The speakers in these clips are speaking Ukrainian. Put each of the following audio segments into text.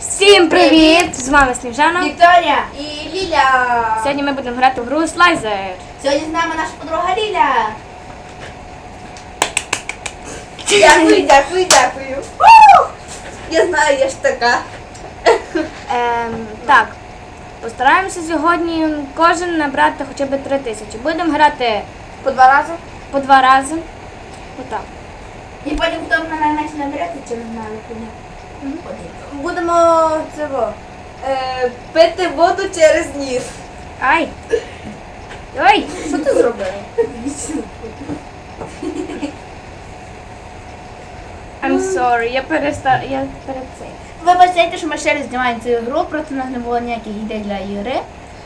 Всім привіт! З вами Сніжана. Вікторія і Ліля. Сьогодні ми будемо грати в гру Слайзер. Сьогодні з нами наша подруга Ліля. Дякую, дякую, дякую. Я знаю, я ж така. Ем, так, постараємося сьогодні кожен набрати хоча б три тисячі. Будемо грати По два рази. по два рази. Отак. І потім хто мене найменше набереться, чи не знаю, не Будемо цього, е, пити воду через ніс. Ай! Ой! Що ти зробив? I'm sorry, я переста... я перед цим. Вибачайте, що ми ще раз знімаємо цю гру, просто у нас не було ніяких ідей для ігри.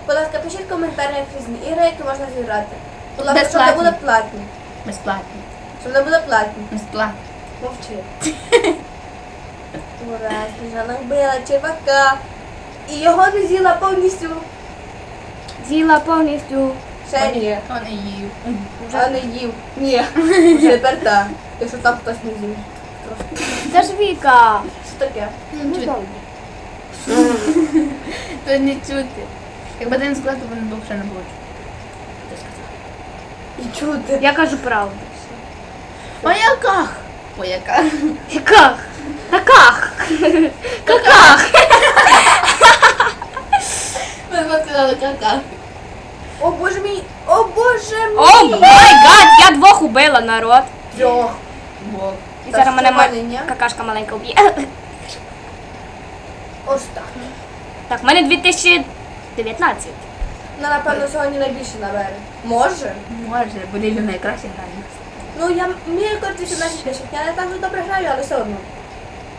Будь ласка, пишіть в коментарях різні ігри, які можна зіграти. Будь ласка, щоб не Безплатні. були платні. Безплатно. Щоб не були платні. Безплатно. Мовчи. Ура, Сніжана вбила червака. І його не з'їла повністю. З'їла повністю. Ще ні. Хто не їв. А не їв. Ні. Вже тепер так. Якщо там хтось не з'їв. Це ж Віка. Що таке? Ну, добре. То не чути. Якби ти не сказав, то не був ще не було чути. І чути. Я кажу правду. О яках? О яках? Яках? Каках? Каках? Ми сказали каках. О боже мій! О боже мій! О май гад, я двох убила народ. Трьох. Бог. І Та зараз мене ма- какашка маленька вб'є. Ось так. Так, в мене 2019. Ну, напевно, сьогодні найбільше набере. Може. Може, бо Лілю найкраще грає. Ну, я мій рекорд 18 тисяч. Я не так добре граю, але все одно.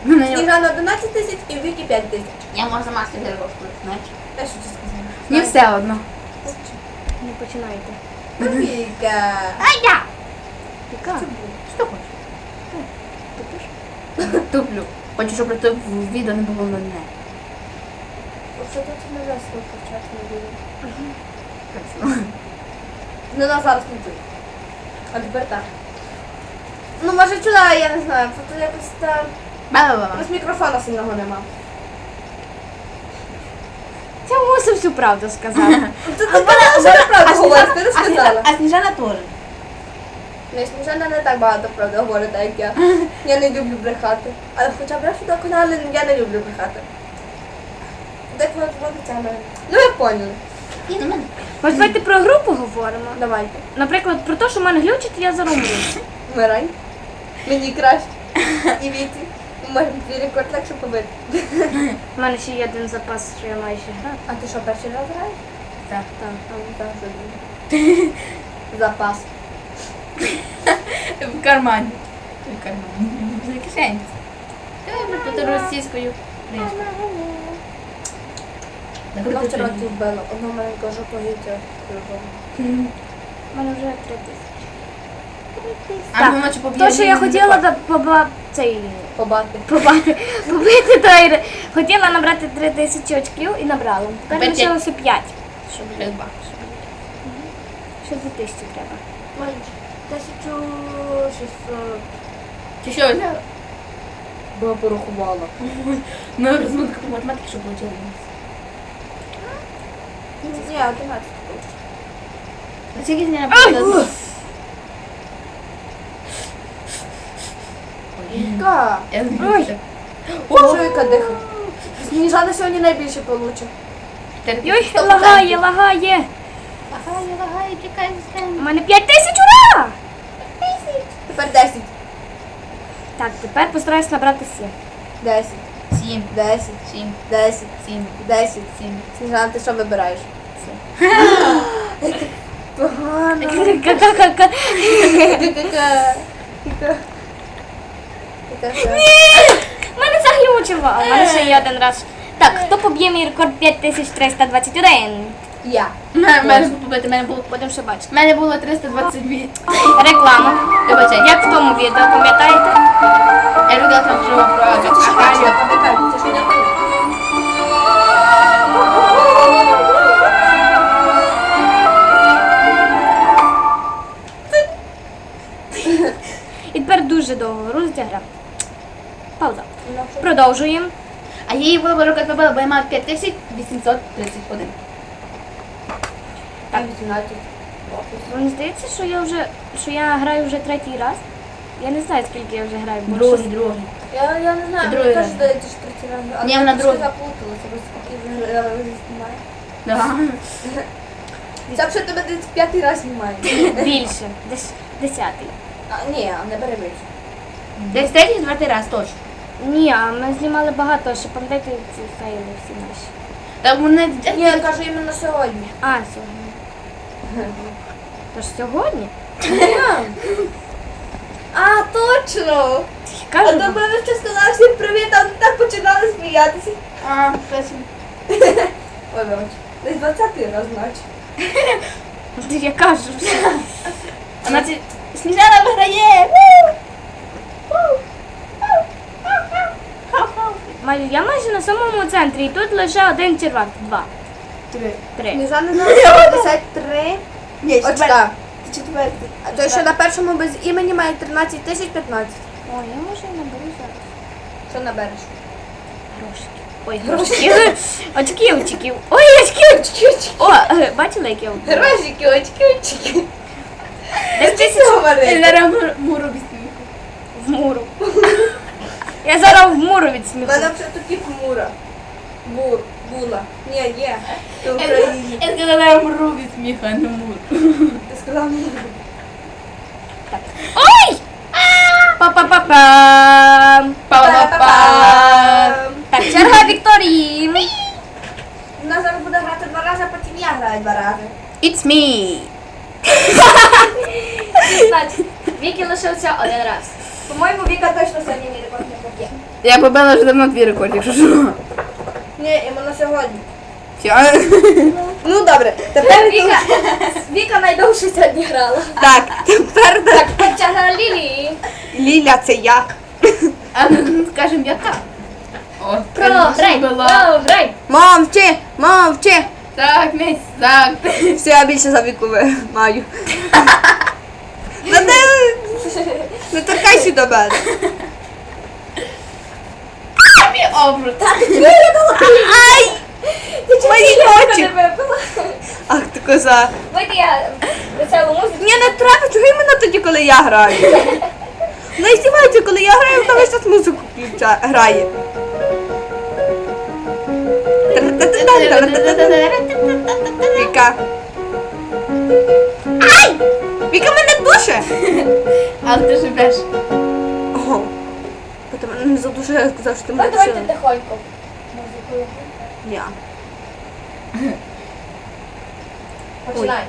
Ну, на нього- Сніжана 11 тисяч і Вікі 5 тисяч. Я можу собі розклад, знаєш. Я що ти сказала? Мені все одно. Не починайте. Віка. А я! Яка? Що хочеш? Туплю. Хочу, щоб це в відео не було мене. Що тут не весело почасно буде? Ну, на зараз не чую. А тепер так. Ну, може чула, я не знаю, просто якось там. Ба-ба-ба. Мікрофона сильного нема. Ця мусив всю правду сказати. Ти ти казала, що ти правду говориш, ти не А Сніжана- сказала. А Сніжана теж. Ну, Сніжана не так багато правди говорить, як я. Я не люблю брехати. Але хоча брешу так, але я не люблю брехати. Так воно тягне. Ну, ви поняли. І на мене. Давайте про гру поговоримо. Давайте. Наприклад, про те, що в мене глючить, я умру. Вмирай. Мені краще. І віці. Ми можемо твій рекорд легше побити. У мене ще є один запас, що я маю ще грати. А ти що, перший раз граєш? Так. Так, там завжди буде. Запас. В кармані. В кармані. В кишені. Я буду російською. Одна вчора вбила, одна маленька жопа гітя. У мене вже три тисячі. А Так, вночі То, що я хотіла да, поба... цей... Побати. побати, побити той... ре- Хотіла набрати три тисячі очків і набрала. Тепер Тепер лишилося п'ять. Щоб без ба. Ще дві тисячі треба. Менше. Тисячу шістсот. Чи що взяла? Бо порахувала. Ну, розминка по математиці, щоб получила. Ні, одинадцять. Скільки Сніжана получила? Віка. Я Ой. знаю. Боже. Сніжана сьогодні найбільше получить. Ой, Сто лагає, лагає. Лагає, лагає, чекай, У мене п'ять тисяч, ура! Тепер десять. Так, тепер постараюсь набрати сім. Десять. Сім, Десять. сім, Десять. сім, Десять. сім. Сніжана, ти що вибираєш? Сім. Погано. Ка-ка-ка-ка. Ка-ка. Мене заглючило, а в мене ще є один раз. Так, хто поб'є мій рекорд 5321? Я. Мене побити, мене було Будемо ще бачити. У мене було 322. Реклама. Вибачай, Як в тому відео, пам'ятаєте? я робила там вже про. І тепер дуже довго грузиться гра. Продовжуємо. А її було б року побила, бо я 5831. Там 18. Мені здається, що я вже що я граю вже третій раз. Я не знаю, скільки я вже граю. бо Другий, щось- другий. Я, я не знаю, Це мені другий теж раз. здається, що третій раз. Але Ні, я вона трошки другий. заплуталася, бо скільки вже я вже знімаю. Да. Це вже тебе 35 раз знімає. Більше. Десь десятий. А, ні, не бери більше. Десь третій, четвертий раз точно. Ні, а ми знімали багато, ще пам'ятаєте ці фейли всі наші. Так мене Ні, я кажу іменно сьогодні. А, сьогодні. Тож сьогодні? А, точно! А кажу, то мене ще сказав всім привіт, а вони так починали сміятися. А, точно. Ой, вибач. Десь 20 раз, наче. я кажу. Значить, Сніжана виграє! Ву! Хау-хау. Маю, я майже на самому центрі, і тут лише один червак. Два. Три. Три. Сніжана зараз 53 Ні, очка. Четвертий. А той, що на першому без імені має 13 тисяч 15. О, я може і наберу зараз. Що набереш? Грошики. Ой, грошики. Очки, очків. Ой, очки, очки, очки. О, е, бачили, як я вбила? Грошики, очки, очки. Десь Ти тисяч говориш? Зараз мур- муру візьму. в муру. Я зараз в муру від сміху. мене вже такі хмура. Бур, була. Ні, є. Ти в Я сказала, я муру від сміха, не муру. Ти сказала мура. Ой! Па-па-па-пам. Па-па-па. Так, черга Вікторії. Вона зараз буде грати два рази, а потім я граю два рази. It's me. Значить, Вікі лишився один раз. По-моєму, Віка точно сьогодні мій рекорд не поб'є. Я побила вже давно твій рекорд, якщо що. Ні, іменно сьогодні. Все. Ну добре, тепер Віка, Віка найдовше сьогодні грала. Так, тепер так. Так, черга Лілії. Ліля, це я. А ну скажем, яка? О, Програй, програй. Мовчи, мовчи. Так, місць, так. Все, я більше за віку ви- маю. Ну не, не торкайся до мене. Тобі обрут. Ай! Мої очі. Ах ти коза. Вийди я веселу музику. Ні, не треба, чого іменно тоді, коли я граю. Не здівається, коли я граю, вона весь час музику включа- грає. Віка. Віка мене душе! Але ти живеш. Ого. Ти мене не задушила, я сказав, що ти мене Давайте тихонько. Ні. Починай.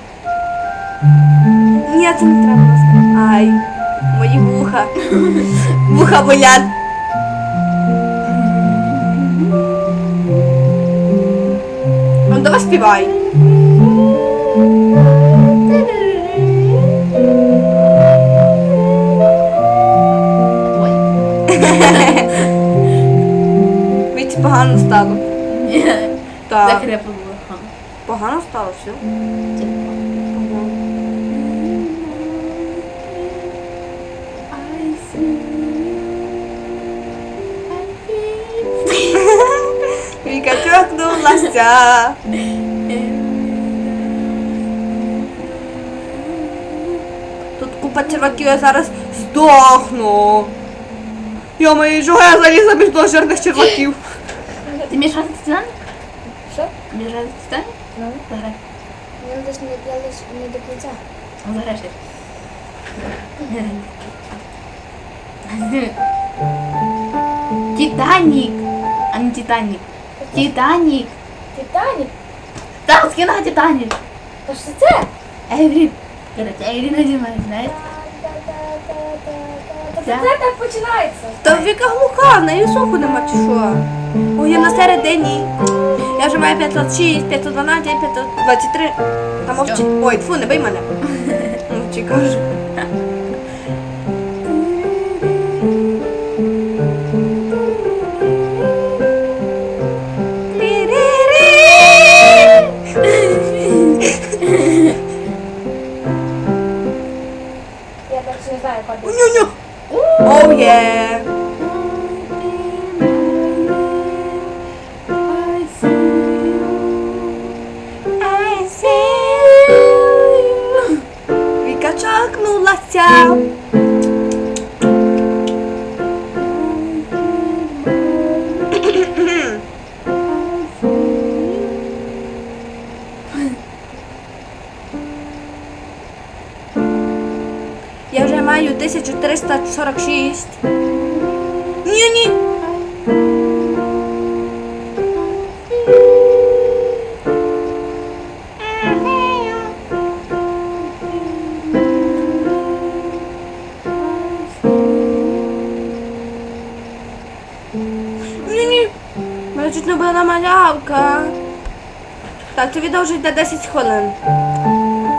Ні, це не треба. Ай, мої вуха. Вуха болять. Ну, давай співай. Віці погано стало. Ні. Так. Закрепа була. Ха. Погано стало все. I see. Віка чокнулася. Тут купа черваків, я зараз здохну. Я мої чого я залізла між двох жирних черваків. Ти вмієш грати в Титаник? Що? Вмієш грати в Титаник? Ну. Заграй. Я лише не, я лише не до кінця. Ну, заграй ще. Титанік. А не Титанік. Титанік. Титанік? Так, скина Титанік. То що це? Еврі. Короче, Еврі Надімай, знаєте? То це так починається. Та Віка глуха, в неї слуху нема чи що. Ой, я на середині. Я вже маю 506, 512, 523. Та мовчи. Ой, тфу, не бий мене. Мовчи, кажу. 1346. Ні, ні. Ні, ні. Мене чуть не була малявка. Так, це відео вже йде 10 хвилин.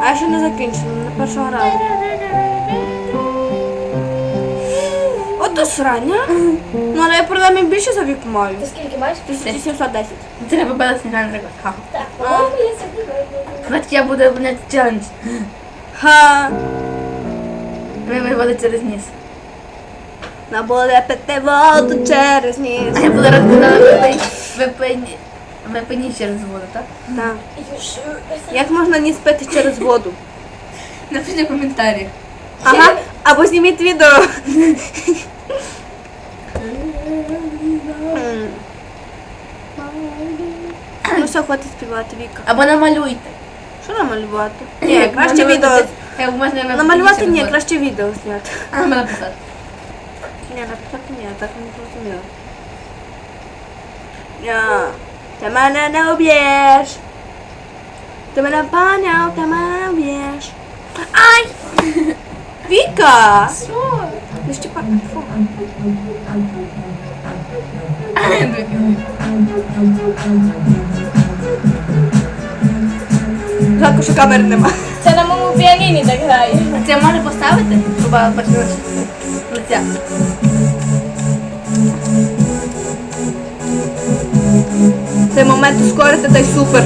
А ще не закінчила, на першого разу. Ото срання. Ну, але я принаймні більше за вік маю. Ти скільки маєш? 1710. Треба била сніжаний рекорд. Ха. Так, по-моєму, я. Батьки я буду виконати челендж. Ха. Ми виводить через ніс. На буде пити воду через ніс. А я буду розказати випені. Випені через воду, так? Так. Як можна ніс пити через воду? Напишіть в коментарі. Ага, або зніміть відео. М. Ну все, хватить співати, Віка. Або намалюйте. Що намалювати? Ні, краще відео. Як можна випені Намалювати через ні, воду. краще відео зняти. А нам написати. Ні, написати ні, так не зрозуміло. Ня, Ти мене не об'єш. Ти мене поняв, ти мене не об'єш. Ай! Віка! Що? Не щіпай. Фу. Жалко, що камери нема. Це на моєму піаніні так грає. А це може поставити? Щоб бачила лиця. Цей момент ускорити, та й супер.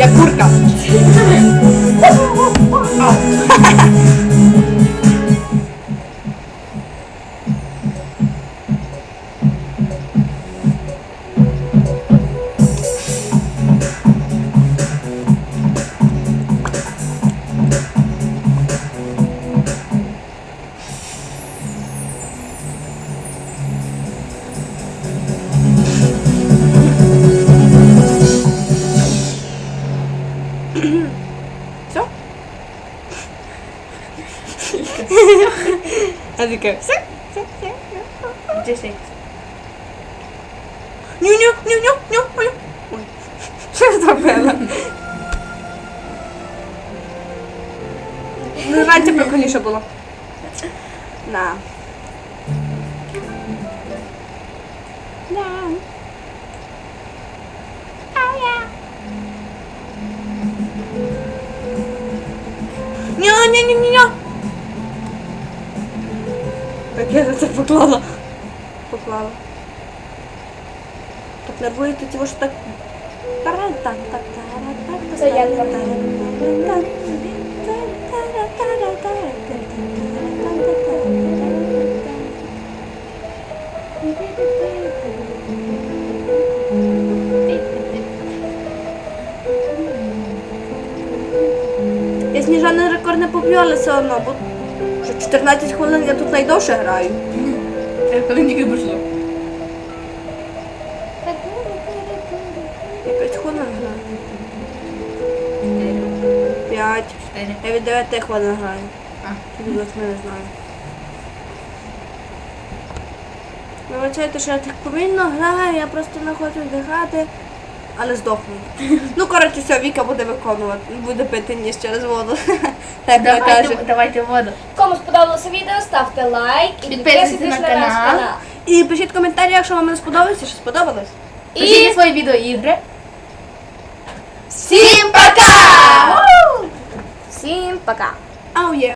Я таке. Діджей. Ню-ню, ню-ню, ню, ню. Ой, Що я зробила? Ну, раніше прикольніше було. На. На. Ня-ня-ня-ня. Я за це поклала. Поклала. Так нервуєте ті, що так. Це я. Я сніжаний рекорд не поб'ю, все одно, бо 14 хвилин я тут найдовше граю. Коли тільки прийшло. Я 5 хвилин граю. 5. Я від 9 хвилин граю. Від 8 не знаю. Вибачайте, що я так повільно граю, я просто не хочу вдихати, але здохну. Ну, коротше, все, Віка буде виконувати, буде пити ніж через воду. Так. Давайте, давайте воду. Кому сподобалося відео, ставте лайк і Підписуйтесь на на наш канал. І пишіть коментарі, якщо вам не сподобалося, що сподобалось. Пишіть свої відеоігри. Всім пока! Всім пока! Ау є.